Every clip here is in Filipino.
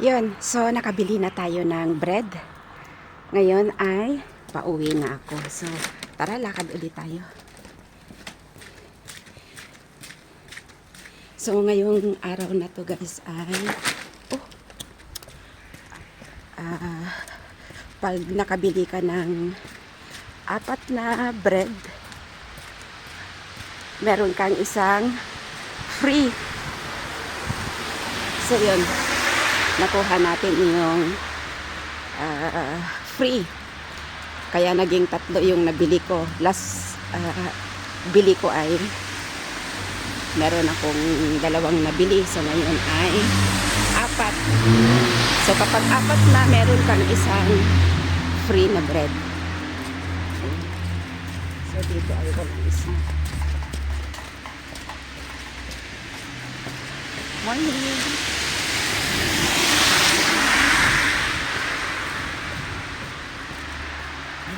Yun, so nakabili na tayo ng bread. Ngayon ay pauwi na ako. So, tara lakad ulit tayo. So, ngayong araw na to guys ay oh, ah, pag nakabili ka ng apat na bread, meron kang isang free. So, yun nakuha natin yung ah, free. Kaya naging tatlo yung nabili ko. Last ah, bili ko ay meron akong dalawang nabili. So ngayon ay apat. So kapag apat na, meron kang isang free na bread. So dito ay walang isa. Morning!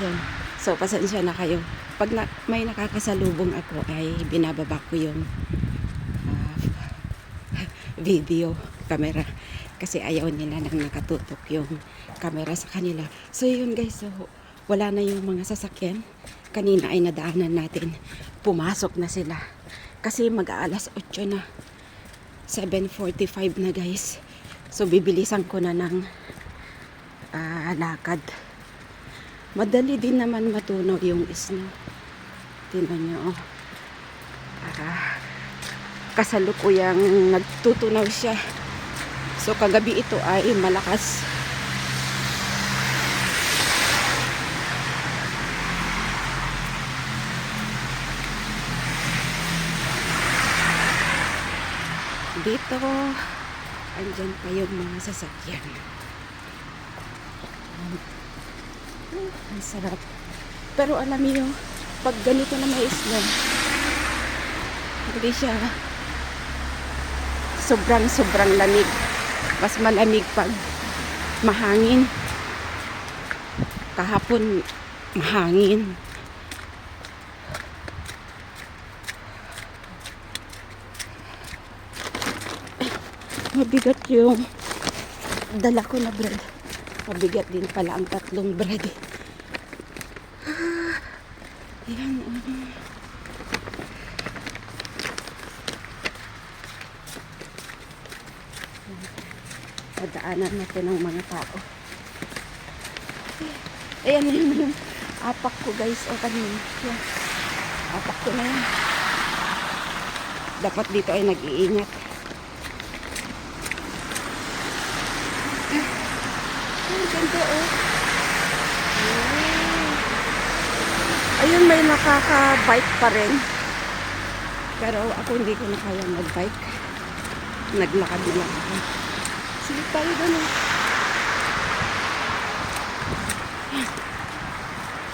Ayun. So, pasensya na kayo. Pag na, may nakakasalubong ako, ay binababa ko yung ah, video camera. Kasi ayaw nila nang nakatutok yung camera sa kanila. So, yun guys. So, wala na yung mga sasakyan. Kanina ay nadaanan natin. Pumasok na sila. Kasi mag-aalas 8 na. 7.45 na guys. So, bibilisan ko na ng ah, lakad. Madali din naman matunaw yung snow. Tingnan nyo, oh. Ah, kasalukuyang nagtutunaw siya. So, kagabi ito ay malakas. Dito, andyan pa yung mga sasakyan. Ang sarap. Pero alam niyo, pag ganito na may snow, hindi siya sobrang sobrang lamig. Mas malamig pag mahangin. Kahapon mahangin. Mabigat yung dala ko na bread. Mabigat din pala ang tatlong bread. ah. Padaanan natin ng mga tao. Ayan yun yung apak ko guys. O kanina. Yan. Apak ko na yan. Dapat dito ay nag-iingat. Oh. Ayun, may nakaka-bike pa rin. Pero ako hindi ko na kaya mag-bike. Naglakad lang ako. Sige doon eh.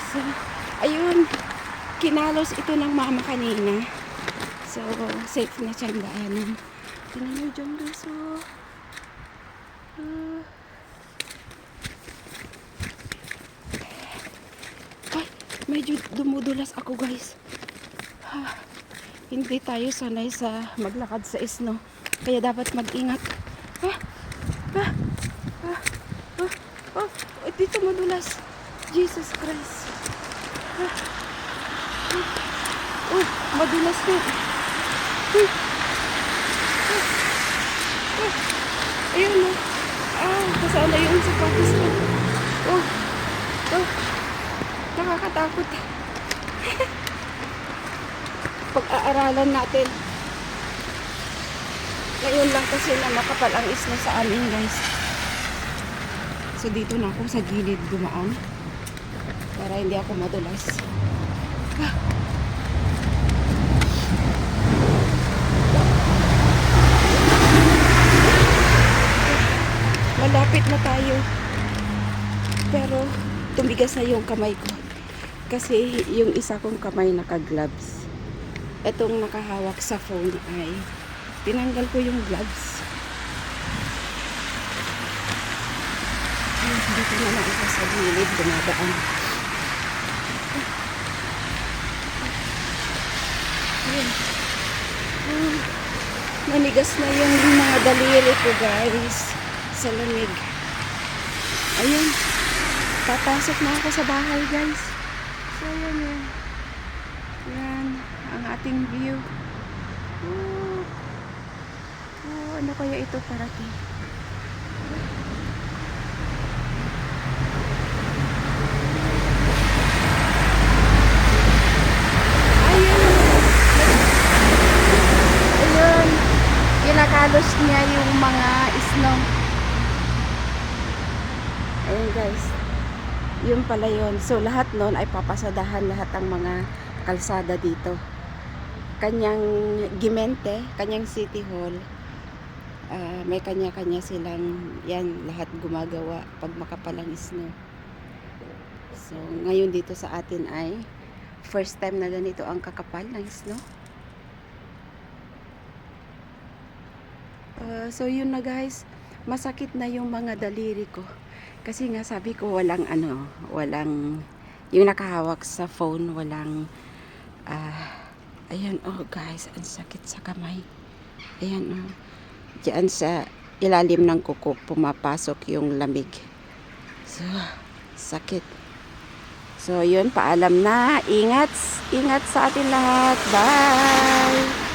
So, ayun. Kinalos ito ng mama kanina. So, safe na siyang daanan. Tingnan nyo dyan guys. Ah. Ay, medyo dumudulas ako guys. Ha, hindi tayo sanay sa maglakad sa snow. Kaya dapat mag-ingat. Ha? Ha? Ha? Ha? Oh, oh, dito madulas. Jesus Christ. Ha? Ha? Oh, madulas. Ah. Ah. Ayun oh. Ah, kasala yung sapatos ko. Oh. Oh. Nakakatakot. Pag-aaralan natin. Ngayon lang kasi na makapal ang isla sa amin, guys. So, dito na ako sa gilid dumaan. Para hindi ako madulas. Malapit na tayo. Pero, tumigas na yung kamay ko. Kasi yung isa kong kamay naka-gloves. Itong nakahawak sa phone ay tinanggal ko yung gloves. Dito na lang ako sa gilid, dumadaan. Ayun. Ah, Manigas na yung mga daliri ko guys. sa lamig. Ayun. Papasok na ako sa bahay, guys. So, yan yan. Yan. Ang ating view. Oh. Oh, ano kaya ito parating? Kinakalos niya yung mga snow. Ayun guys. Yun pala yun. So lahat nun ay papasadahan lahat ang mga kalsada dito. Kanyang gimente, kanyang city hall. ah, may kanya-kanya silang yan lahat gumagawa pag makapalang snow. So ngayon dito sa atin ay first time na ganito ang kakapal ng snow. Uh, so yun na guys, masakit na yung mga daliri ko. Kasi nga sabi ko walang ano, walang yung nakahawak sa phone, walang ah ayan oh guys, ang sakit sa kamay. Ayan oh. Diyan sa ilalim ng kuko pumapasok yung lamig. So, sakit. So, yun, paalam na. Ingat, ingat sa atin lahat. Bye!